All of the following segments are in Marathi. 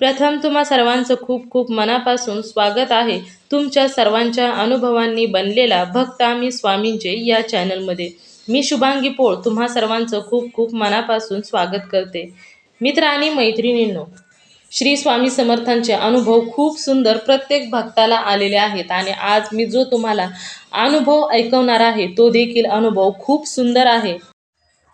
प्रथम तुम्हा सर्वांचं खूप खूप मनापासून स्वागत आहे. तुमच्या सर्वांच्या अनुभवांनी बनलेला भक्त आम्ही स्वामींचे या चॅनलमध्ये. मी शुभांगी पोळ तुम्हा सर्वांचं खूप खूप मनापासून स्वागत करते. मित्र आणि मैत्रिणींनो श्री स्वामी समर्थांचे अनुभव खूप सुंदर प्रत्येक भक्ताला आलेले आहेत आणि आज मी जो तुम्हाला अनुभव ऐकवणार आहे तो देखील अनुभव खूप सुंदर आहे.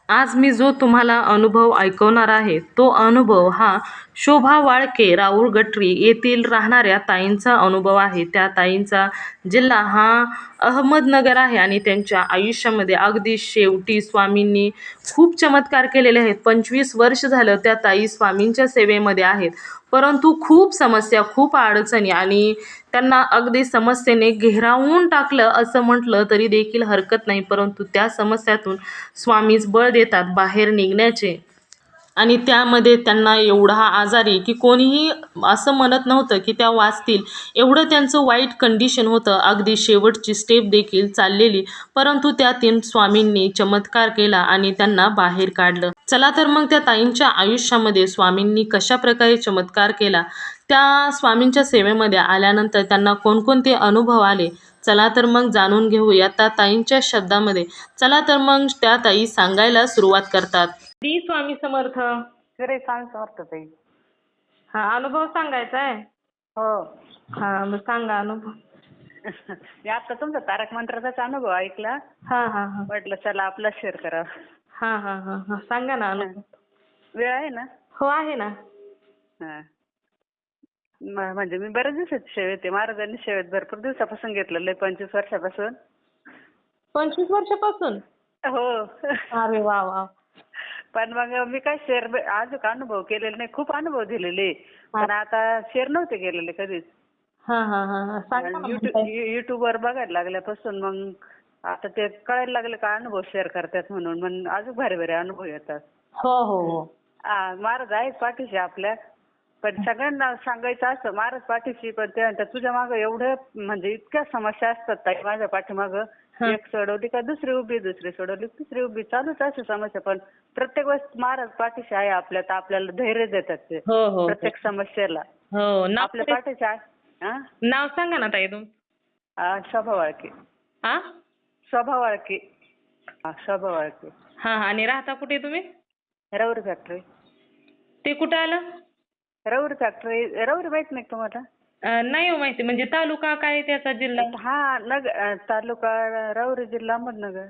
आज मी जो तुम्हाला अनुभव ऐकवणार आहे तो अनुभव हा शोभा वाळके राऊळ गटरी येथील राहणाऱ्या ताईंचा अनुभव आहे. त्या ताईंचा जिल्हा हा अहमदनगर आहे आणि त्यांच्या आयुष्यामध्ये अगदी शेवटी स्वामींनी खूप चमत्कार केलेले आहेत. पंचवीस वर्ष झालं त्या ताई स्वामींच्या सेवेमध्ये आहेत. परंतु खूप समस्या खूप अडचणी आणि त्यांना अगदी समस्येने घेरावून टाकलं असं म्हटलं तरी देखील हरकत नाही. परंतु त्या समस्यातून स्वामीच बळ देतात बाहेर निघण्याचे. आणि त्यामध्ये त्यांना एवढा आजारी की कोणीही असं म्हणत नव्हतं की त्या वाचतील. एवढं त्यांचं वाईट कंडिशन होतं. अगदी शेवटची स्टेप देखील चाललेली. परंतु त्यातून स्वामींनी चमत्कार केला आणि त्यांना बाहेर काढलं. चला तर मग त्या ताईंच्या आयुष्यामध्ये स्वामींनी कशा प्रकारे चमत्कार केला? त्या स्वामींच्या सेवेमध्ये आल्यानंतर त्यांना कोणकोणते अनुभव आले चला तर मग जाणून घेऊया त्या ताईंच्या शब्दामध्ये. चला तर मग त्या ताई सांगायला सुरुवात करतात. श्री स्वामी समर्थ. खरे सांग समर्थ ताई. हा अनुभव सांगायचा आहे? हो. हा मग सांगा अनुभव. मी आता तुमचा तारक मंत्राचाच अनुभव ऐकला. हा हा हा. म्हटलं चला आपला शेअर करा. हा हा हा हा. सांगा ना अनुभव. वेळ आहे ना? हो आहे ना. हा. म्हणजे मी बऱ्याच दिवसाची सेवेत आहे महाराजांनी सेवेत भरपूर दिवसापासून घेतलेलं आहे पंचवीस वर्षापासून. पंचवीस वर्षापासून? हो. अरे वा वा. पण मग मी काय शेअर अजून अनुभव केलेले नाही खूप अनुभव दिलेले पण आता शेअर नव्हते केलेले कधीच. युट्यूब युट्यूबवर बघायला लागल्यापासून मग आता ते कळायला लागले का अनुभव शेअर करतात म्हणून. मग अजून भारी भारी अनुभव येतात. हो हो हो. हा, महाराज आहेत पाठीशी आपल्या. पण सगळ्यांना सांगायचं असतं महाराज पाठीशी पण ते म्हणतात तुझ्या मागं एवढं म्हणजे इतक्या समस्या असतात ताई माझ्या पाठीमागं. एक सोडवली का दुसरी उभी दुसरी सोडवली का तिसरी उभी. चालूच असते समस्या. पण प्रत्येक वेळेस महाराज पाठीशी आहे आपल्या तर आपल्याला धैर्य देतात ते हो हो प्रत्येक समस्येला. हो नाव आपल्या पाठीशी आहे. हा? नाव सांगा ना ताई तुम. हा, शोभा वाळके. हा शोभा वाळके. हा, शोभा वाळके. हा हा. आणि राहता कुठे तुम्ही? रवरी फॅक्टरी. ते कुठं आलं? रवरी फॅक्टरी रवरी माहीत नाही का तुम्हाला? अं, नाही हो माहिती. म्हणजे तालुका काय त्याचा जिल्हा? हा नग तालुका रवरी जिल्हा अहमदनगर.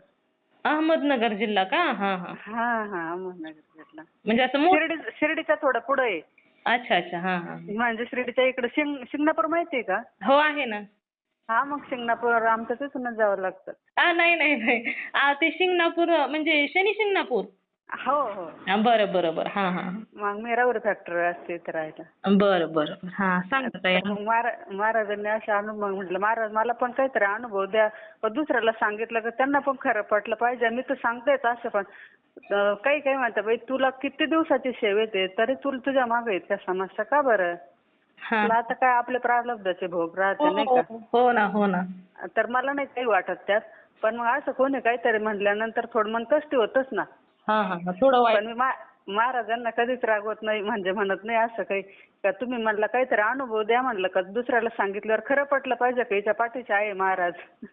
अहमदनगर जिल्हा का? हा हा. हा हा अहमदनगर जिल्हा. म्हणजे असं मोठ शिर्डी शिर्डीच्या थोडं पुढे आहे. अच्छा अच्छा. हा हा. म्हणजे शिर्डीच्या इकडे शिंग शिंगणापूर माहितीये का? हो आहे ना. हा मग शिंगणापूर आमचं तिथूनच जावं लागतं. हा नाही नाही नाही. आ, ते शिंगणापूर म्हणजे शनी शिंगणापूर? हो हो. हा, बरं बरं बरं. हा हा. मग मी रवरी फॅक्टरी असते इथे राहायला. बरं बरं. बरं हा सांगा ताई. मग महारा- महाराजांनी असे अनुभव म्हटलं. महाराज मला पण काहीतरी अनुभव द्या. पण दुसऱ्याला सांगितलं का त्यांना पण खरं पटलं पाहिजे. मी तर सांगतेच असं पण अं, काही काही म्हणतात बाई तुला किती दिवसाची सेवेत आहे तरी तुला तुझ्या मागे त्या समस्या का बरं? हा. तुला आता काय आपल्या प्रारब्धाचे भोग राहते नाही हो, का हो ना हो ना. तर मला नाही काही वाटत त्यात. पण मग असं कोणी काहीतरी म्हटल्यानंतर थोडं मन कष्टी होतच ना. हा हा हा. वाईट. पण मी मा- महाराजांना कधीच रागवत नाही म्हणजे म्हणत नाही असं काही. का तुम्ही म्हणला काहीतरी अनुभव द्या म्हणलं का? दुसऱ्याला सांगितल्यावर खरं पटलं पाहिजे का? हिच्या पाठीचे आहे महाराज.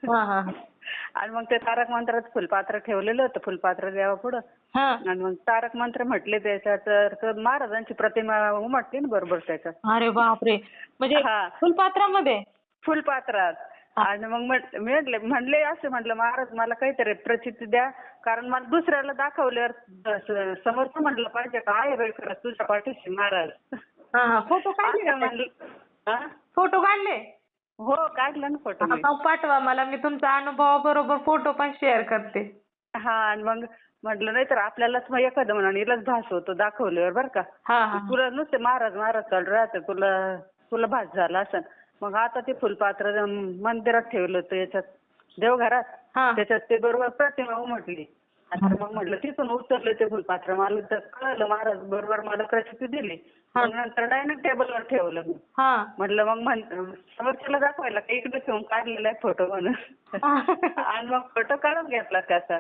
हा हा हा. आणि मग ते तारक मंत्रात फुलपात्र ठेवलेलं होतं फुलपात्र द्यावं पुढं. हा. आणि मग तारक मंत्र म्हटले त्याच्यात तर तर महाराजांची प्रतिमा उमटते ना बरोबर त्याच्यात अरे बापरे. म्हणजे हा. फुलपात्रामध्ये? फुलपात्रात. आणि मग म्हटले म्हणले असं म्हटलं महाराज मला काहीतरी प्रचिती द्या. कारण मला दुसऱ्याला दाखवल्यावर स- समोरचं म्हटलं पाहिजे का? आहे खरंच तुझ्या पाठीशी महाराज. फोटो काढले असं का? म्हणलं? फोटो काढले? हो काढला ना फोटो पाठवा मला मी तुमच्या अनुभवाबरोबर फोटो पण शेअर करते. हा आणि मग म्हटलं नाही तर आपल्यालाच मग एखादं म्हणून हिलाच भास होतो दाखवल्यावर बरं का? तुला नुसते महाराज महाराज चालू राहते तुला तुला भास झाला असं. मग आता ते फुलपात्र मंदिरात ठेवलं होतं याच्यात देवघरात. हा. त्याच्यात ते बरोबर प्रतिमा उमटली. आता मग म्हटलं तिथून उतरलं ते फुलपात्र. मला तर कळलं महाराज बरोबर मला प्रसिद्धी दिली. मग नंतर डायनिंग टेबलवर ठेवलं मी. हा. म्हटलं मग म्हण समोरच्याला दाखवायला का इकडे ठेवून काढलेला आहे फोटो म्हणून. आणि मग फोटो काढून घेतला त्याचा.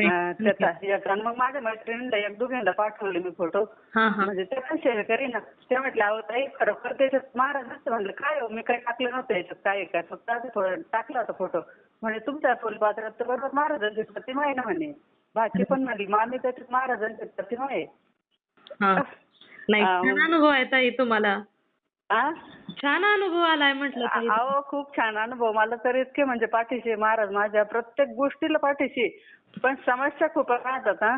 आणि मग माझ्या मैत्रिणीला एक दोघींना पाठवले मी फोटो म्हणजे ते पण शेअर करीना. ते म्हटलं अहो ताई खरोखर त्याच्यात महाराज असतं म्हणलं काय हो? मी काही टाकलं नव्हतं याच्यात. काय काय फक्त असं थोडं टाकला होता फोटो म्हणे तुमच्या फुलपात्रात तर बरोबर महाराजांची प्रतिमा आहे ना म्हणे. भाची पण म्हणली मामी त्याच्यात महाराजांची प्रतिमा आहे. नाही अनुभव आहे ताई तुम्हाला. आ? छान अनुभव आलाय म्हटलं ताई अहो खूप छान अनुभव. मला तर इतके म्हणजे पाठीशी आहे महाराज माझ्या प्रत्येक गोष्टीला पाठीशी. आहे. पण समस्या खूप राहतात हा.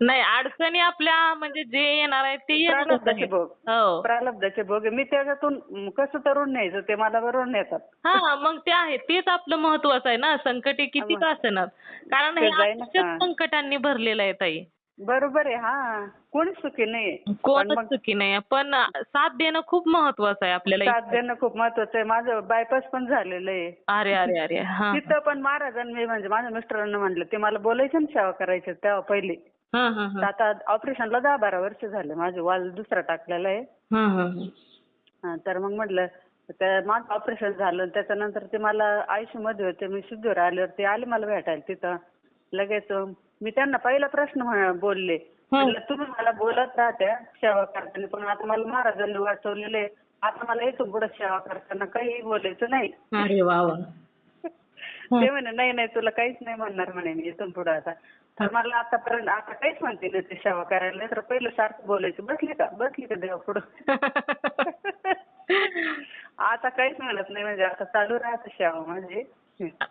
नाही अडचणी आपल्या म्हणजे जे येणार आहे ते येणारच प्रारब्धाचे आहे. भोग. हो. प्रारब्धाचे भोग. आहे. मी त्याच्यातून म, कसं तरुण न्यायचं ते मला बरोबर नेतात. हा मग ते आहे. तेच आपलं महत्वाचं आहे ना. संकटे किती का असेनात कारण हे ते जाईन. ना, आयुष्यच हा. संकटांनी भरलेलं आहे ताई. बरोबर आहे हा. कोणीच सुखी नाहीये. कोणच मग चुकी नाही पण साथ देणं खूप महत्वाचं आहे आपल्याला साथ देणं खूप महत्वाचं आहे. माझं बायपास पण झालेलं आहे. अरे अरे अरे. हा तिथं पण महाराजांनी म्हणजे माझ्या मिस्टरांना म्हणलं ते मला बोलायचे ना सेवा करायची तेव्हा पहिली. हा हा हा. आता ऑपरेशनला दहा बारा वर्ष झाले. माझे वाल दुसरा टाकलेला आहे. तर मग म्हटलं माझं ऑपरेशन झालं. त्याच्यानंतर ते मला आयुष्यमध्ये होते. मी सिद्धूर आल्यावर ते आले मला भेटायला तिथं. लगेच मी त्यांना पहिला प्रश्न म्ह- बोलले. तुम्ही मला बोलत राहत्या सेवा करताना पण आता मला महाराजांनी वाचवलेले आहे. आता मला इथून पुढे सेवा करताना काही बोलायचं नाही. अरे वा वा. ते म्हणे नाही नाही तुला काहीच नाही म्हणणार म्हणे मी इथून पुढे आता. तर मला आतापर्यंत आता काहीच म्हणते नाही ते सेवा करायला. तर पहिलं सारखं बोलायचं. बसली का? बसली का देवा पुढं? आता काहीच म्हणत नाही. म्हणजे आता चालू राहते सेवा माझी.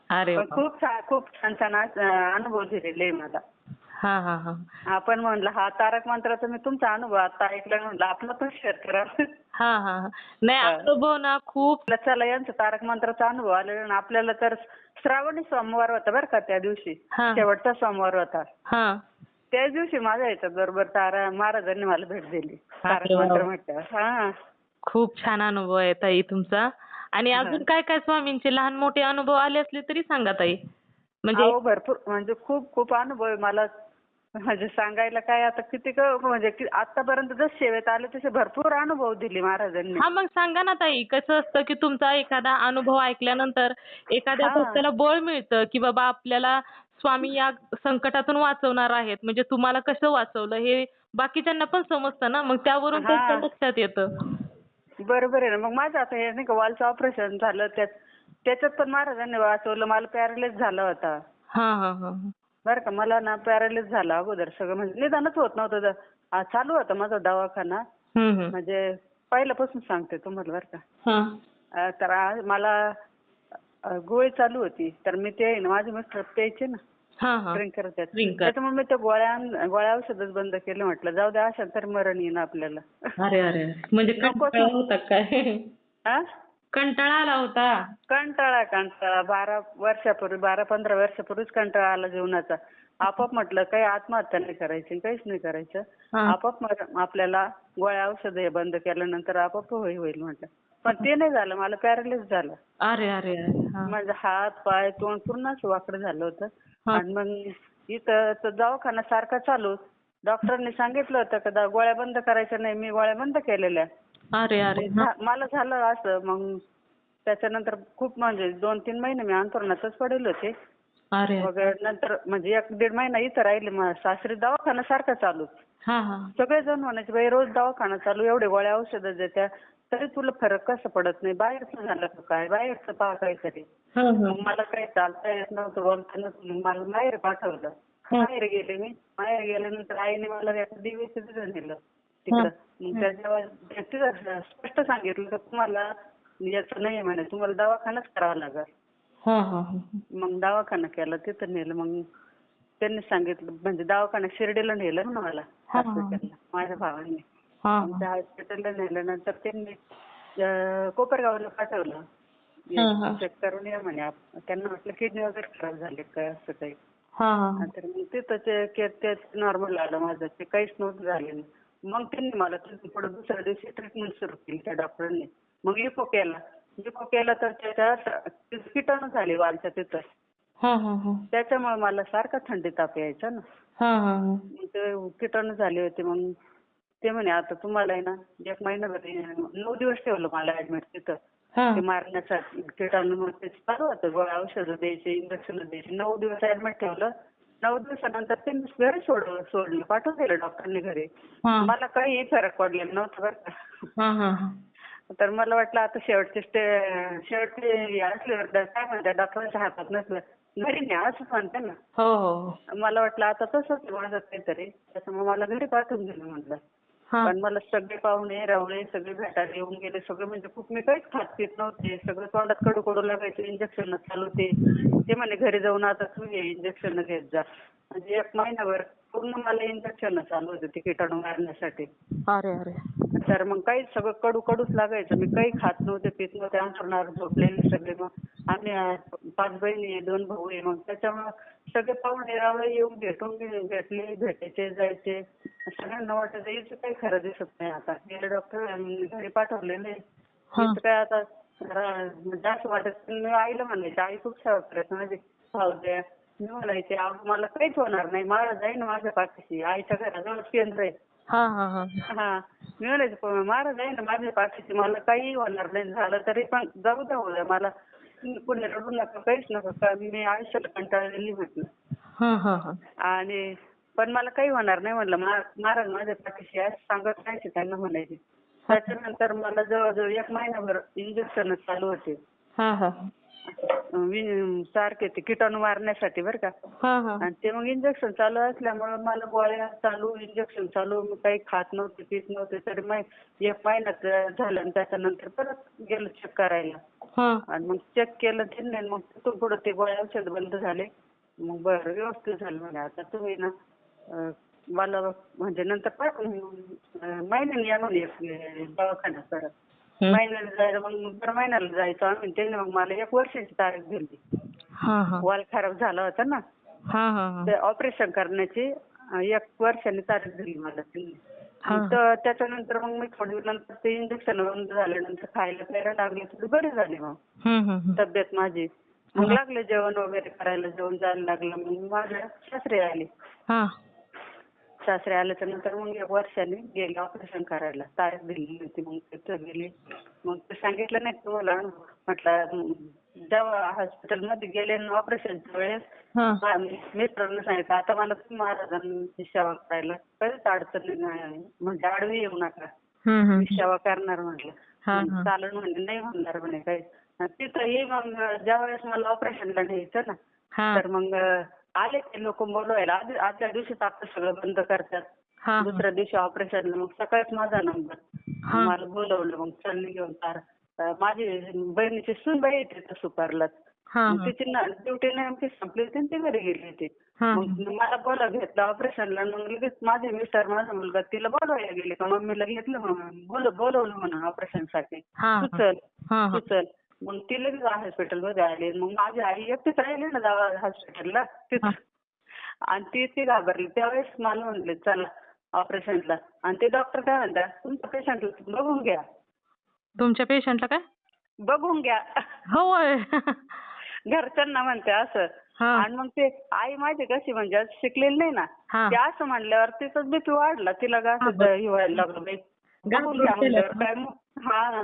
अरे पण खूप छान खूप छान छान अनुभव दिलेले आहे मला. हा हा हा. आपण म्हणलं हा तारक मंत्राचा मी तुमचा अनुभव आता ऐकला म्हणलं आपला पण शेअर करा. हा हा हा. नाही अनुभव ना खूप चला यांचा तारक मंत्राचा अनुभव आलेला आणि आपल्याला तर श्रावणी सोमवार होता बरं का त्या दिवशी. हा. शेवटचा सोमवार होता. हा. त्याच दिवशी माझ्या याच्यात बरोबर तारा महाराजांनी मला भेट दिली. तारक वा. मंत्र म्हटल्यावर. हा. खूप छान अनुभव आहे ताई तुमचा. आणि अजून काय काय स्वामींचे लहान मोठे अनुभव आले असले तरी सांगा ताई. म्हणजे अहो भरपूर म्हणजे खूप खूप अनुभव आहे. मला म्हणजे सांगायला काय आता किती क- म्हणजे कि- आतापर्यंत जसे सेवेत आले तसे भरपूर अनुभव दिले महाराजांनी. हा मग सांगा ना ताई कसं असतं की तुमचा एखादा अनुभव ऐकल्यानंतर एखाद्या हा. त्याला बळ मिळतं की बाबा आपल्याला स्वामी या संकटातून वाचवणार आहेत. म्हणजे तुम्हाला कसं वाचवलं हे बाकीच्यांना पण समजतं ना. मग त्यावरून हा. त्यांच्या लक्षात येतं. बरोबर आहे ना. मग माझं आता हे नाही का वालचं ऑपरेशन झालं त्यात त्याच्यात पण महाराजांनी वाचवलं. मला पॅरालाइज झाला होता. हा हा हा बरं का मला ना पॅरालाइज झाला अगोदर सगळं. म्हणजे निदानच होत नव्हतं. आ, चालू होता माझा दवाखाना. हम्म हम्म. म्हणजे पहिल्यापासून सांगते तुम्हाला बरं का. हा. अ, तर आ- मला अ, गोळी चालू होती. तर मी ते ना माझे मिस्टर प्यायचे ना. करतात. त्याच्यामुळे मी त्या गोळ्या गोळ्या औषधच बंद केलं म्हटलं. जाऊ द्या अशा तर मरण येईन आपल्याला. अरे अरे. म्हणजे कंटाळा होता काय? हा कंटाळा आला होता. कंटाळा कंटाळा. बारा वर्षापूर्वी बारा पंधरा वर्षापूर्वीच कंटाळा आला जीवनाचा. आपोआप म्हटलं काही आत्महत्या नाही करायची काहीच नाही करायचं. आपोआप आपल्याला गोळ्या औषध हे बंद केल्यानंतर आपोआप होईल होईल म्हटलं. पण ते नाही झालं. मला पॅरालिस झालं. अरे अरे अरे. माझं हात पाय तोंड पूर्ण वाकडं झालं होतं. आणि मग इथं तर दवाखाना सारखा चालू डॉक्टरांनी सांगितलं होतं का गोळ्या बंद करायच्या नाही मी गोळ्या बंद केलेल्या. अरे अरे. झा- मला झालं असं. मग त्याच्यानंतर खूप म्हणजे दोन तीन महिने मी अंतरुणातच पडेल होते. नंतर म्हणजे एक दीड महिना इथं राहिले. सासरी दवाखाना सारखा चालू हा सगळेजण म्हणायचे बाई रोज दवाखाना चालू. एवढे गोळ्या औषधं देत्या. तरी तुला फरक कसं पडत नाही? बाहेरचं झालं का काय? बाहेरचं पहा काहीतरी मग मला काही चालता येत नव्हतं बोलता नव्हतं मग मला माहेर पाठवलं. माहेर गेले मी. माहेर गेल्यानंतर आईने मला एका देवीचं तिथं नेलं. तिकडं. मग त्याच्यावर तिथं स्पष्ट सांगितलं की तुम्हाला याचं नाही म्हणे तुम्हाला दवाखानाच करावा लागेल. मग दवाखाना केला तिथं नेलं. मग त्यांनी सांगितलं म्हणजे दवाखाना शिर्डीला नेलं ना मला. हॉस्पिटलला माझ्या भावाने. हा हॉस्पिटलला नेल्यानंतर त्यांनी कोपरगावला पाठवलं. चेक करून या म्हणे. त्यांना म्हटलं किडनी वगैरे खराब झाले काय असं काही. तर मग तिथं नॉर्मल आलं माझं. ते काहीच नव्हतं झालेलं मग त्यांनी मला पुढे दुसऱ्या दिवशी ट्रीटमेंट सुरू केली त्या डॉक्टरांनी मग इको केला. इको केलं तर त्याच्यात किटाणू झाली वालच्या तिथं. त्याच्यामुळे मला सारखा थंडी ताप यायचा ना. मग ते किटाणू झाले होते. मग ते म्हणे आता तुम्हाला आहे ना एक महिनाभर नऊ दिवस ठेवलं मला ऍडमिट तिथं. ते मारण्यासाठी. किटाणू चालू होतं. गोळ्या औषधं द्यायचे इंजेक्शन द्यायचे. नऊ दिवस ऍडमिट ठेवलं. नऊ दिवसानंतर ते घरी सोडलं सोडलं. पाठवून दिलं डॉक्टरने घरी मला काही फरक पडलेला नव्हता बरं का. तर मला वाटलं आता शेवटचे शेवटचे असल्यावर काय म्हणतात डॉक्टरांच्या हातात नसलं. घरी न्या असं म्हणते ना. हो हो हो. मला वाटलं आता तसंच माझं काहीतरी. त्याच्यामुळे मला घरी पाठवून दिलं म्हटलं पण मला सगळे पाहुणे रावळे सगळे भेटायला येऊन गेले. सगळे म्हणजे खूप मी काहीच खात पित नव्हते. सगळं तोंडात कडू कडू लागायचं इंजेक्शन चालू होते. ते म्हणे घरी जाऊन आता तू हे इंजेक्शन घेत जा. म्हणजे एक महिनाभर पूर्ण मला इंजेक्शन चालू होते ते किटाणू मारण्यासाठी अरे अरे. तर मग काही सगळं कडू कडूच लागायचं. मी काही खात नव्हते पित नव्हते. अंथरुणावर झोपलेले सगळे मग. आम्ही पाच बहिणी आहे दोन भाऊ आहे. मग त्याच्यामुळं सगळे पाहुणे रावळे येऊन भेटून भेटले भेटायचे जायचे. सगळ्यांना वाटायचं याचं काही खरं दिसत नाही आता. गेले डॉक्टर घरी पाठवलेले. याचं काय आता रा- म्हणजे असं वाटत मी आईला म्हणायचे आई खूप सेवा करायची माझी भाऊ द्या. मी म्हणायचे "अहो, मला काहीच होणार नाही. मला जाईन माझ्या पाठीशी. आईच्या घराजवळ केंद्र आहे. हा हा हा. हा. मी म्हणायचे "पण महाराज आहे ना माझ्या पाठीशी. मला काही होणार नाही. झालं तरी पण जाऊ द्या उद्या. मला कुणी रडू नका काहीच नका. मी आयुष्याला कंटाळलेली म्हटलं हा हा हा. आणि पण मला काही होणार नाही म्हणलं. "मा- महाराज माझ्या पाठीशी आहे सांगत राहायचे त्यांना म्हणायचे. त्याच्यानंतर मला जवळजवळ एक महिनाभर इंजेक्शन चालू होते. हा हा. वि- सारखे ते किटाणू मारण्यासाठी बरं का. हा हा. आणि ते मग इंजेक्शन चालू असल्यामुळे मला गोळ्या चालू इंजेक्शन चालू मी काही खात नव्हते पित नव्हते तरी मग एक महिन्यात झालं आणि त्याच्यानंतर परत गेलं चेक करायला. हा. आणि मग चेक केलं त्यांनी मग तिथून पुढे ते गोळ्या औषध बंद झाले. मग बरं व्यवस्थित झालं म्हणजे आता तुम्ही ना मला म्हणजे नंतर पाठवून महिन्याने या म्हणे एक दवाखान्यात परत. महिन्याला जायला मग दर महिन्याला जायचो आम्ही. त्यांनी मग मला एक वर्षाची तारीख दिली. हा हा. वाल खराब झाला होता ना. हा हा हा. ते ऑपरेशन करण्याची अं, एक वर्षाने तारीख दिली मला त्यांनी. हा. तर त्याच्यानंतर मग मी थोडी नंतर ते इंजेक्शन बंद झाल्यानंतर खायला प्यायला लागले थोडी बरी झाली मग. हम्म हम्म हम्म. तब्येत माझी. मग लागले जेवण वगैरे करायला जेवण जायला लागलं. मग माझ्या सासरे आले. हा. सासरे आल्याच्यानंतर मग एक वर्षाने गेले ऑपरेशन करायला. तारीख दिली होती मग तिथं गेले. मग ते सांगितलं नाही तुम्हाला? म्हटलं "हं, जेव्हा हॉस्पिटलमध्ये गेले ऑपरेशनच्या वेळेस हा. मित्रांना सांगितलं आता मला तुम्ही महाराजांची सेवा करायला कधीच अडचण नाही म्हणजे आडवी येऊ नका. हम्म मी हम्म. सेवा करणार म्हटलं. हा चालन म्हणजे नाही म्हणणार म्हणे काही तिथंही मग ज्यावेळेस मला ऑपरेशनला न्यायचं ना हा. तर मग आले ते लोक बोलवायला. आधी आदल्या दिवशीच आपलं सगळं बंद करतात. हा दुसऱ्या दिवशी ऑपरेशनला मग सकाळीच माझा नंबर हा. मला बोलवलं मग चालली घेऊन तार अं, माझी बहिणीची सूनबाई येते तिथं सुपारला हा मग तिची ड्युटी नेमकी संपली होती आणि ती घरी गेली होती. हा. मग मला बोला घेतलं ऑपरेशनला मग लगेच माझे मिस्टर माझा मुलगा तिला बोलवायला गेले. का मम्मीला घेतलं बोल बोलवलं म्हणा ऑपरेशनसाठी हा तू चल हा तू चल मग ती लगेच हॉस्पिटलमध्ये आली मग माझी आई एकटीच राहिली ना हॉस्पिटलला तिथं आणि ती ती घाबरली. त्यावेळेस मला म्हणले चला ऑपरेशनला आणि ते डॉक्टर काय म्हणतात तुमच्या पेशंटला बघून घ्या. तुमच्या पेशंटला काय? बघून घ्या. होय. घरच्यांना म्हणते असं. हा. आणि मग ते आई माझी कशी म्हणजे शिकलेली नाही ना. हा. ते असं म्हणल्यावर तिचाच बीपी वाढला. तिला का असं हे व्हायला लागलं बाई. बघून घ्या म्हणल्यावर. काय हा.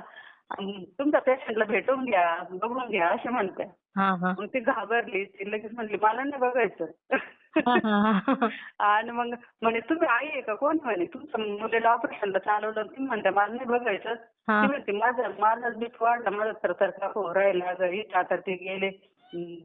आणि तुमच्या पेशंटला भेटून घ्या बघून घ्या असे म्हणते. हा हा. मग ती घाबरली ती लगेच म्हणली मला नाही बघायचं. हा, हा, हा. आणि मग म्हणे तुम्ही आई आहे का? कोण म्हणे? तुमचं मुलीला ऑपरेशनला चालवलं तुम्ही म्हणता मला नाही बघायचं. हा. ती म्हणते माझा माझा बीप वाढला माझा तर तर काकू राहिला. घरी आता ते गेले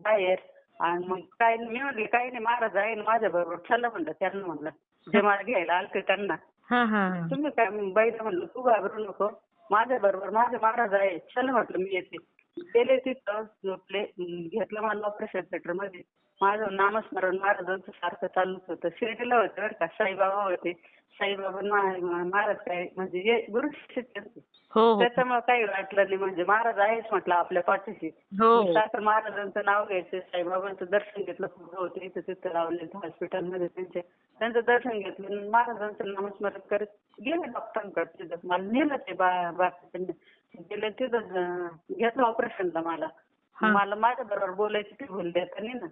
बाहेर. आणि मग काय नाही. मी म्हणले काही नाही महाराज आहे माझ्या बरोबर चला म्हणलं त्यांना म्हणलं. जे मला घ्यायला आलते त्यांना. हा हा. तुम्ही काय बाईला म्हणलं तू घाबरू नको. माझ्या बरोबर माझे महाराज आहे. चल म्हटलं मी येते. गेले तिथं झोपले घेतलं मला ऑपरेशन थिएटरमध्ये. माझं नामस्मरण महाराजांचं सारखं चालूच होतं. शिर्डीला होते बरं का? साईबाबा होते. साईबाबा महाराज काय म्हणजे हे गुरु शिष्य त्यांचे. हो हो. त्याच्यामुळे काही वाटलं नाही. म्हणजे महाराज आहेच म्हटलं आपल्या पाठीशी. हो. सासर महाराजांचं नाव घ्यायचं. साईबाबांचं दर्शन घेतलं. खूप होते. इथं तिथं लावले हॉस्पिटलमध्ये त्यांचे. त्यांचं दर्शन घेतलं. आणि महाराजांचं नामस्मरण करत गेले डॉक्टरांकडे तिथं. मला नेलं ते बा बाकीच्यांनी गेले तिथं अं, घेतलं ऑपरेशनला मला. मला माझ्या बरोबर बोलायची ती भूल देता नाही ना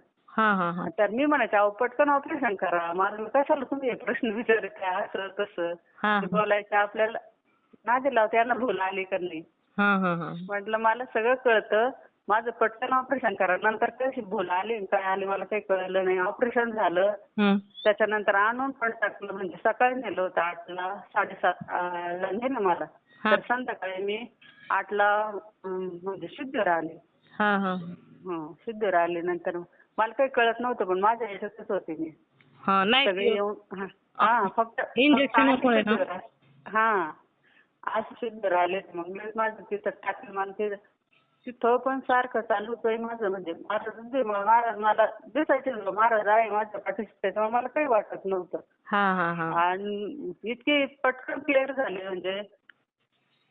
तर मी म्हणायचे अहो पटकन ऑपरेशन करा. मला कशाला तुम्ही हे प्रश्न विचारत असं तसं. ते बोलायचं आपल्याला नादी लावते यांना भूल आली का नाही? हा हा हा. म्हटलं मला सगळं कळतं. माझं पटकन ऑपरेशन करा. नंतर कशी भूल आली आणि काय आली मला काही कळलं नाही. ऑपरेशन झालं. त्याच्यानंतर आणून पण टाकलं. म्हणजे सकाळी नेलं होतं आठला साडेसात ला नेलं मला. तर संध्याकाळी मी आठला म्हणजे हा हा. हं, सिद्धर आले. नंतर मला काही कळत नव्हतं पण माझ्या ह्याच्यातच होते मी हा नाही सगळे येऊन हा. हा फक्त Injection फक्त नको आहे ना? सिद्धर आ- हा आज सिद्धर आले मग मी माझं तिथं टाकलं मला ते तिथं पण सारखं चालूच आहे माझं म्हणजे महाराज मला महाराज मला दिसायचे ना महाराज आहे माझ्या पाठीशी त्याच्यामुळे मला काही वाटत नव्हतं हा हा हा आणि इतके पटकन क्लिअर झाले म्हणजे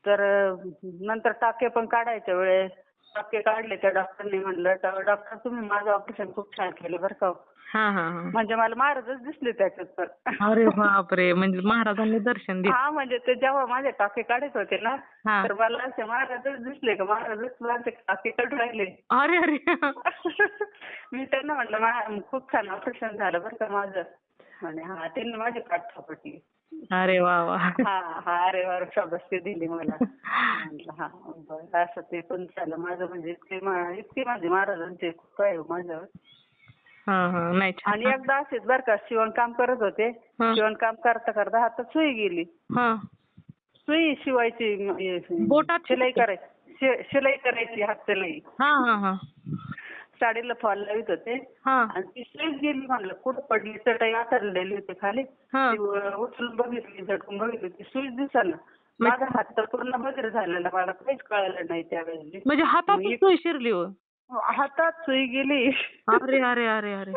तर अं, नंतर टाके पण काढायच्या वेळेस टाके काढले त्या डॉक्टरने म्हणलं डॉक्टर तुम्ही माझं ऑपरेशन खूप छान केलं बरं का हा. हा हा म्हणजे मला महाराजच दिसले त्याच्यात तर अरे बापरे. म्हणजे महाराजांनी दर्शन दिलं. हा म्हणजे ते जेव्हा माझे टाके काढत होते ना हा. तर मला असे महाराजच दिसले का? महाराजच माझे टाके काढून राहिले. अरे अरे. मी त्यांना म्हटलं "मा- खूप छान ऑपरेशन झालं बरं का माझं. म्हणे हा त्यांनी माझी पाठ थापटली. अरे वा वा. हा अरे वा शाबासकी दिली मला. म्हटलं हा बरं असं ते पण झालं. माझं म्हणजे इतके माझे महाराजांचे खूप आहे हो माझ्यावर. आणि एकदा असेच बरं का शिवणकाम करत होते. शिवणकाम करता करता हातात सुई गेली. हा. सुई शिवायची शिलाई करायची शिलाई करायची हात शिलाई हा हा हा. साडीला फॉल लावित होते. हा. आणि ती गेली म्हणलं कुठं पडली? चटई आथरलेली होती खाली. हा. ती उचलून बघितली झटकून बघितली. ती सुईच दिसाना माझा हात तर पूर्ण बधीर झालेला. मला काहीच कळलं नाही त्यावेळेस. म्हणजे हातात मी- सुई शिरली हो हातात सुई गेली. अरे अरे अरे अरे.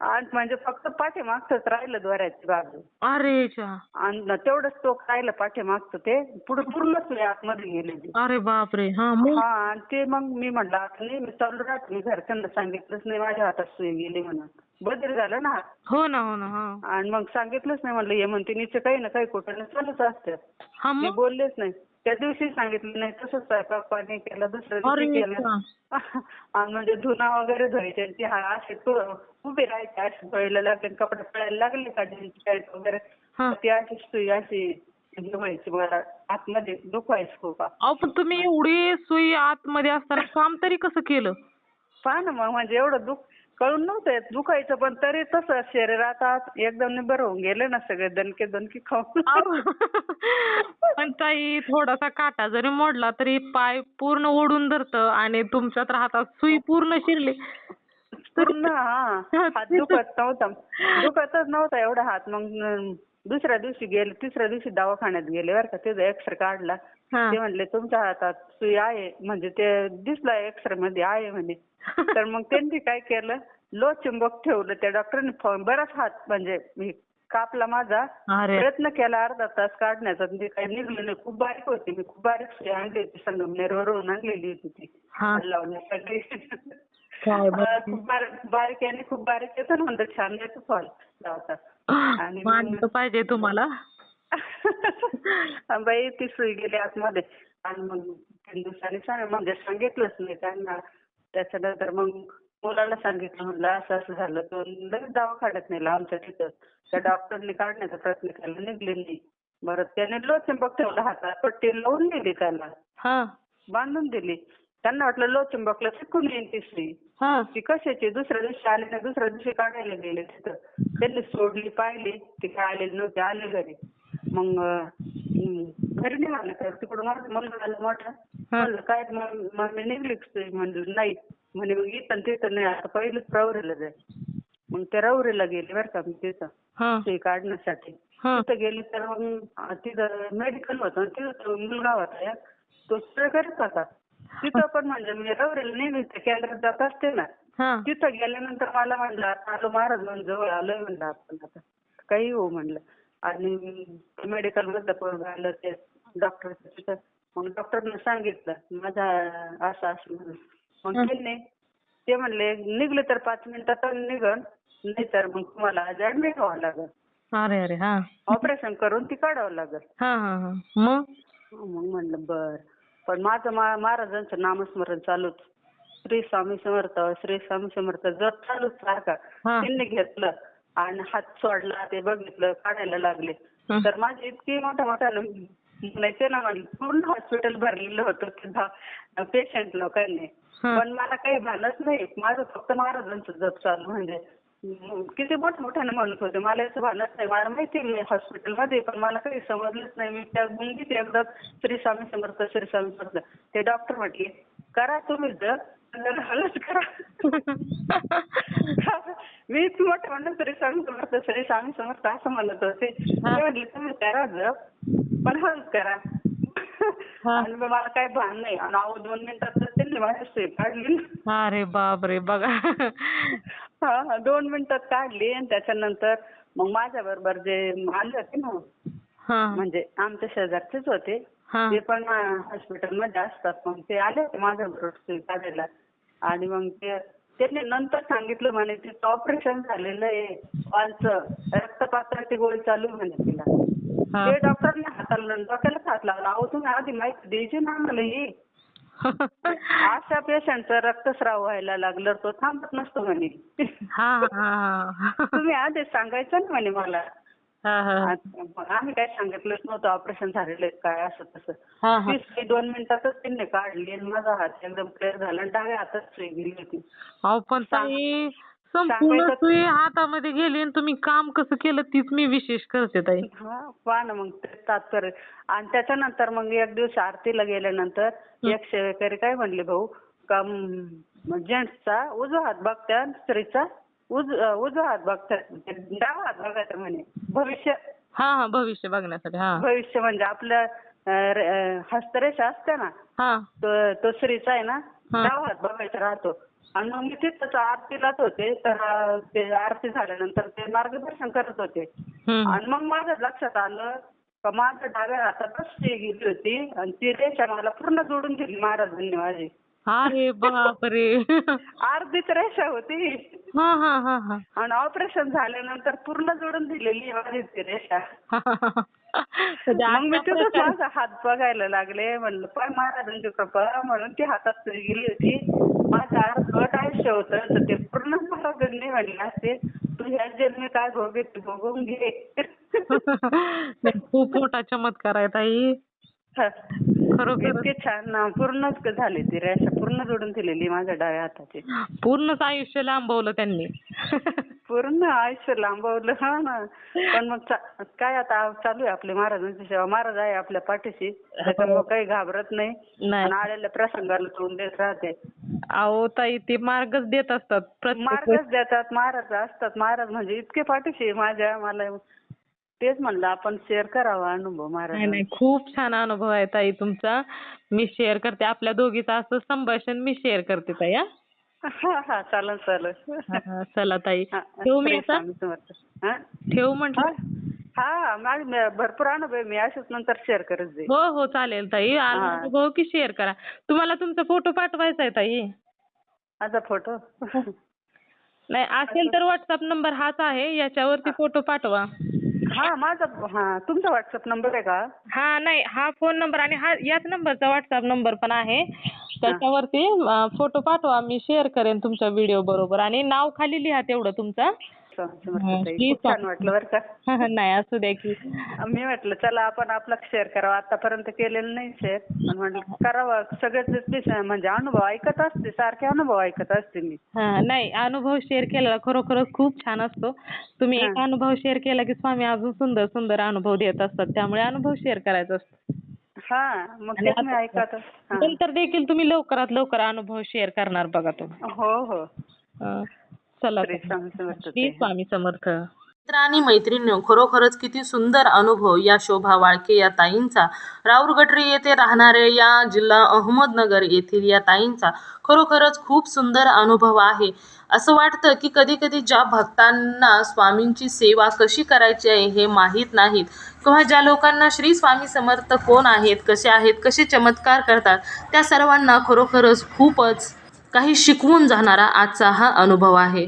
आणि म्हणजे फक्त पाठीमागचंच राहिलं द्वाराची बाजू. अरे आणि तेवढंच तो राहिलं पाठीमागचं ते. पुढे पूर्ण सुई आतमध्ये गेलेली अरे बापरे. हा मग? हा आणि ते मग मी म्हणलं आता नाही मी चालू राहतो. मी घरच्यांना सांगितलंच नाही माझ्या हातात सुई गेली म्हणून. बदल झालं ना हो ना हो ना हा. आणि मग सांगितलंच नाही म्हणलं हे म्हणते नीचे काही ना काही कुठं चालूच असतात हा मी मग? बोललेच नाही. त्या दिवशी सांगितलं नाही तसंच स्वयंपाक पाणी केलं दुसऱ्या दिवशी केलं. आणि म्हणजे धुना वगैरे धुवायचे आणि ती हा असे उभे राहायचे असे लागले आणि कपडे पळायला लागले का जीन्स पॅन्ट वगैरे. ती अशी सुई अशी हे व्हायची मला आतमध्ये दुखवायची खूप अहो पण तुम्ही एवढी सुई आतमध्ये असताना काम तरी कसं केलं? पहा ना मग म्हणजे एवढं दुख कळून नव्हतं येत. दुखायचं पण तरी तसं शरीरात आत एकदम निबर होऊन गेले ना सगळे दणके दणके खाऊन. पण ताई थोडासा काटा जरी मोडला तरी पाय पूर्ण ओढून धरतं आणि तुमच्या तर हातात सुई पूर्ण शिरली. पूर्ण हा. हात दुखत नव्हता. दुखतच नव्हता एवढा हात. मग दुसऱ्या दिवशी गेले तिसऱ्या दिवशी दवाखान्यात गेले बरं का. तिथं एक्सरे काढला. ते म्हणले तुमच्या हातात सुई आहे. म्हणजे ते दिसलं एक्सरे मध्ये आहे म्हणे. तर मग त्यांनी काय केलं? लो चुंबक ठेवलं. त्या डॉक्टरने बराच हात म्हणजे मी कापला माझा. प्रयत्न केला अर्धा तास काढण्याचा. काही निघलं नाही. खूप बारीक होती मी. खूप बारीक सुई आणली होती. संगमनेरवरून आणलेली होती ती. हा. लावण्यासाठी खूप बारीक बारीक आणि खूप बारीक येतं ना. म्हणतात छान येतं फॉल लावतात आणि पाहिजे तुम्हाला. बाई ती सुई गेली आतमध्ये. आणि मग तीन दिवसांनी सांग म्हणजे सांगितलंच नाही त्यांना. त्याच्यानंतर मग मुलाला सांगितलं म्हणलं असं असं झालं तर लगेच दवाखान्यात नेलं आमच्या तिथं. त्या डॉक्टरने काढण्याचा प्रयत्न केला निघले नाही. बरं त्याने लोचंबक ठेवला हातात पट्टी लावून दिली त्याला. हा. बांधून दिली. त्यांना वाटलं लोचंबकला चिकून येईन ती सुई हा. ती कशाची? दुसऱ्या दिवशी आले ना दुसऱ्या दिवशी काढायला गेले तिथं. त्यांनी सोडली पाहिली. ती काय आलेली नव्हती आले घरी. मग घरी निघाले तर तिकडून मुलगा आला मोठा. म्हणलं काय मम्मी निघली का तुझी? म्हणलं नाही. म्हणे मग इथं तिथं नाही आता पहिलेच प्रवरीला जाय. मग ते रवरीला गेले बरं का मी तिथं हा. सुई काढण्यासाठी. तिथं गेली तर मग तिथं मेडिकल होतं तिथं तो मुलगा होता एक तो स्प्रे करत होता. तिथं पण म्हणजे मी रवरीला नेहमी केंद्रात जात असते ना. तिथं गेल्यानंतर मला म्हणलं आता आलो महाराज म्हणून जवळ आलोय म्हणलं आपण आता. काही हो म्हणलं. आणि मेडिकल मधलं पोरग आलं ते डॉक्टर मग डॉक्टरने सांगितलं माझा असं असं म्हणून. मग त्यांनी ते म्हणले निघले तर पाच मिनिटात निघन नाही तर मग तुम्हाला ऍडमिट व्हावं लागेल. अरे अरे हा. ऑपरेशन करून ती काढावं लागेल. हा हा हा. मग? मग म्हणलं बर. पण माझं मा महाराजांचं नामस्मरण चालूच. श्री स्वामी समर्थ श्री स्वामी समर्थ जप चालूच सारखा हा. त्यांनी घेतलं आणि हात सोडला ते बघितलं काढायला लागले. तर माझी इतकी मोठ्या मोठ्या म्हणायचे ना म्हणलं पूर्ण हॉस्पिटल भरलेलं होतं पेशंट लोकांनी. पण मला काही भानच नाही. माझं फक्त महाराजांचं जप चालू म्हणजे किती मोठ्या मोठ्याने म्हणत होते. मला याचं भानच नाही. मला माहिती मी हॉस्पिटलमध्ये पण मला काही समजलंच नाही. मी त्या गुंगीत एकदा श्री स्वामी समर्थ श्री स्वामी समर्थ. ते डॉक्टर म्हटले करा तुम्ही जप जरा हळूच करा. मी मोठं म्हणलं श्री स्वामी समर्थ श्री स्वामी समर्थ असं म्हणत होते. म्हटले तुम्ही करा जप. पण हळूच करा हा. आणि मला काही भान नाही. आणि अहो दोन मिनिटात तर त्यांनी स्टेप काढली. अरे बापरे बघा. हा हा दोन मिनिटात काढली आणि त्याच्यानंतर मग माझ्या बरोबर जे आले होते ना हा. म्हणजे आमच्या शेजारचेच होते हा. ते पण हॉस्पिटलमध्ये असतात. मग ते आले होते माझ्या बरोबर काढायला. आणि मग ते त्यांनी नंतर सांगितलं म्हणे तिचं ऑपरेशन झालेलं आहे. वालचं रक्तपात्राची गोळी चालू म्हणे तिला. ते डॉक्टरने हाताला डोक्यालाच हात लावला. अहो तुम्ही आधी माहिती द्यायची ना आम्हाला ही अशा पेशंटचं रक्तस्राव व्हायला लागलं तो थांबत नसतो म्हणे. तुम्ही आधीच सांगायचं ना म्हणे मला. हा हा. आम्ही काय सांगितलंच नव्हतं. ऑपरेशन झालेलं काय असं तसं. हा ती दोन मिनिटातच त्यांनी काढली आणि माझा हात एकदम क्लिअर झाला आणि डाव्या हातात सुई गेली होती. अहो पण ताई संपूर्ण सांगायचं- सुई हातामध्ये गेली आणि तुम्ही काम कसं केलं तीच मी विशेष करते ताई. हा पहा ना मग ते तात्पर्य. आणि त्याच्यानंतर मग एक दिवस आरतीला गेल्यानंतर एक सेवेकरी काय म्हणले भाऊ का जेंट्सचा उजवा हात बघत्या स्त्रीचा उज उजवा हात बघतात डावा हात बघायचा म्हणे. भविष्य हा हा भविष्य बघण्यासाठी हा. भविष्य म्हणजे आपल्या अं, रे- अं, हस्तरेषा असते ना हा. तो तो स्त्रीचा आहे ना. डावा हात बघायचा राहतो. आणि मग मी तिथंच आरतीलाच होते. तर ते आरती झाल्यानंतर ते मार्गदर्शन करत होते. आणि मग माझ्या लक्षात आलं का माझ्या डाव्या हातातच ती गेली होती आणि ती रेषा मला पूर्ण जोडून दिली महाराजांनी माझी. अरे बापरे. अर्धीच रेषा होती. हा हा हा हा. आणि ऑपरेशन झाल्यानंतर पूर्ण जोडून दिलेली माझी ती रेषा. मग मी तिथंच माझा हात बघायला लागले. म्हणलं पाय महाराजांची कृपा म्हणून ती हातात गेली होती. माझं अर्धवट आयुष्य होतं तर ते पूर्ण महाराजांनी म्हणले असते तू. ह्या जन्मी काय भोगत भोगून घे. खूप मोठा चमत्कार आहे ताई. इतके छान ना पूर्णच झाली ती रेषा. पूर्ण जोडून दिलेली माझ्या डाव्या हाताची. पूर्णच आयुष्य लांबवलं त्यांनी. पूर्ण आयुष्य लांबवलं. हा ना. पण मग चा- काय आता चालू आहे आपली महाराजांची सेवा. महाराज आहे आपल्या पाठीशी. त्याच्यामुळे काही घाबरत नाही. नाही. आणि आलेल्या प्रसंगाला तोंड देत राहते. अहो ताई ते मार्गच देत असतात प्रत्येक मार्गच देतात. महाराज असतात. महाराज म्हणजे इतके पाठीशी आहे माझ्या. मला तेच म्हणलं आपण शेअर करावा अनुभव नाही महाराज नाही खूप छान अनुभव आहे ताई तुमचा. मी शेअर करते. आपल्या दोघीचं असं संभाषण मी शेअर करते ताई हा? हा हा चालन हा, चला ताई. ठेवू मी आता? ठेवू म्हटलं? हा माझे भरपूर अनुभव आहे. मी असेच नंतर शेअर करत जाईल हो हो चालेल ताई. आला. अनुभव की शेअर करा. तुम्हाला तुमचा फोटो पाठवायचा आहे ताई. माझा फोटो नाही असेल तर व्हॉट्सअप नंबर हाच आहे. याच्यावरती फोटो पाठवा. हा माझा हा तुमचा व्हॉट्सअप नंबर आहे का? हा नाही हा फोन नंबर आणि हा याच नंबरचा व्हॉट्सअप नंबर पण आहे. त्याच्यावरती फोटो पाठवा मी शेअर करेन तुमच्या व्हिडिओ बरोबर. आणि नाव खाली लिहा तेवढं तुमचं. खूप छान वाटलं बरं का. नाही असू द्या की. मी म्हटलं चला आपण आपला शेअर करावा. आतापर्यंत केलेलं नाही शेअर म्हटलं करावं. सगळेच म्हणजे अनुभव ऐकत असते सारखे अनुभव ऐकत असते मी. हा नाही अनुभव शेअर केलेला खरोखरच खूप छान असतो. तुम्ही एक. अनुभव शेअर केला की स्वामी अजून सुंदर सुंदर अनुभव देत असतात. त्यामुळे अनुभव शेअर करायचा असतो. हा मग मी ऐकत. नंतर देखील तुम्ही लवकरात लवकर अनुभव शेअर करणार बघा तुम्ही. हो. हो. चला श्री स्वामी समर्थ मित्र आणि मैत्रिणी खरोखरच किती सुंदर अनुभव या शोभा वाळके या ताईंचा. राऊरगटरी येथे राहणाऱ्या या जिल्हा अहमदनगर येथील या ताईंचा खरोखरच खूप सुंदर अनुभव आहे. असं वाटतं की कधी कधी ज्या भक्तांना स्वामींची सेवा कशी करायची आहे हे माहीत नाहीत. किंवा ज्या लोकांना श्री स्वामी समर्थ कोण आहेत कसे आहेत कसे चमत्कार करतात त्या सर्वांना खरोखरच खूपच काही शिकवून जाणारा आजचा हा अनुभव आहे.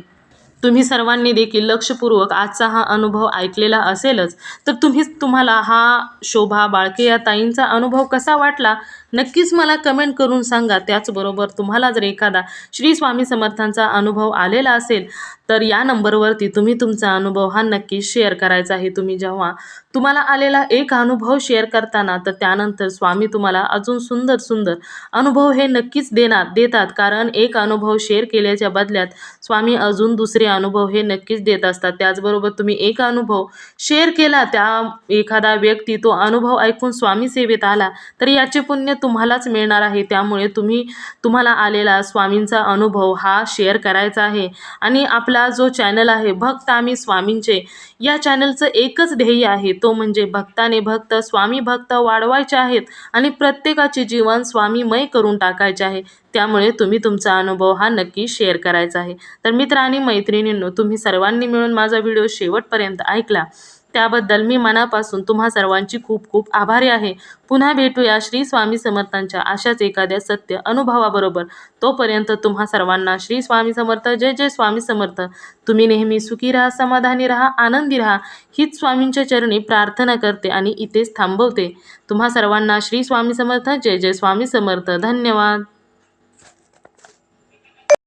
तुम्ही सर्वांनी देखील लक्षपूर्वक आजचा हा अनुभव ऐकलेला असेलच तर तुम्ही तुम्हाला हा शोभा बाळके या ताईंचा अनुभव कसा वाटला? नक्कीच मला कमेंट करून सांगा. त्याचबरोबर तुम्हाला जर एखादा श्री स्वामी समर्थांचा अनुभव आलेला असेल तर या नंबरवरती तुम्ही तुमचा अनुभव हा नक्की शेअर करायचा आहे. तुम्ही जेव्हा तुम्हाला आलेला एक अनुभव शेअर करताना तर त्यानंतर स्वामी तुम्हाला अजून सुंदर सुंदर अनुभव हे नक्कीच देणार देतात. कारण एक अनुभव शेअर केल्याच्या बदल्यात स्वामी अजून दुसरे अनुभव हे नक्कीच देत असतात. त्याचबरोबर तुम्ही एक अनुभव शेअर केला त्या एखादा व्यक्ती तो अनुभव ऐकून स्वामी सेवेत आला तर याचे पुण्य तुम्हालाच मिळणार आहे. त्यामुळे तुम्ही तुम्हाला आलेला स्वामींचा अनुभव हा शेअर करायचा आहे. आणि आपला जो चॅनल आहे भक्त आम्ही स्वामींचे या चॅनलचं एकच ध्येय आहे. तो म्हणजे भक्ताने भक्त स्वामी भक्त वाढवायचे आहेत आणि प्रत्येकाचे जीवन स्वामीमय करून टाकायचे आहे. त्यामुळे तुम्ही तुमचा अनुभव हा नक्की शेअर करायचा आहे. तर मित्र आणि मैत्रिणींनो तुम्ही सर्वांनी मिळून माझा व्हिडिओ शेवटपर्यंत ऐकला. त्याबद्दल मी मनापासून तुम्हा सर्वांची खूप खूप आभारी आहे. पुन्हा भेटूया श्री स्वामी समर्थांच्या अशाच एखाद्या सत्य अनुभवाबरोबर. तोपर्यंत तुम्हा सर्वांना श्री स्वामी समर्थ जय जय स्वामी समर्थ. तुम्ही नेहमी सुखी राहा समाधानी राहा आनंदी राहा. हीच स्वामींच्या चरणी प्रार्थना करते आणि इथेच थांबवते. तुम्हा सर्वांना श्री स्वामी समर्थ जय जय स्वामी समर्थ. धन्यवाद.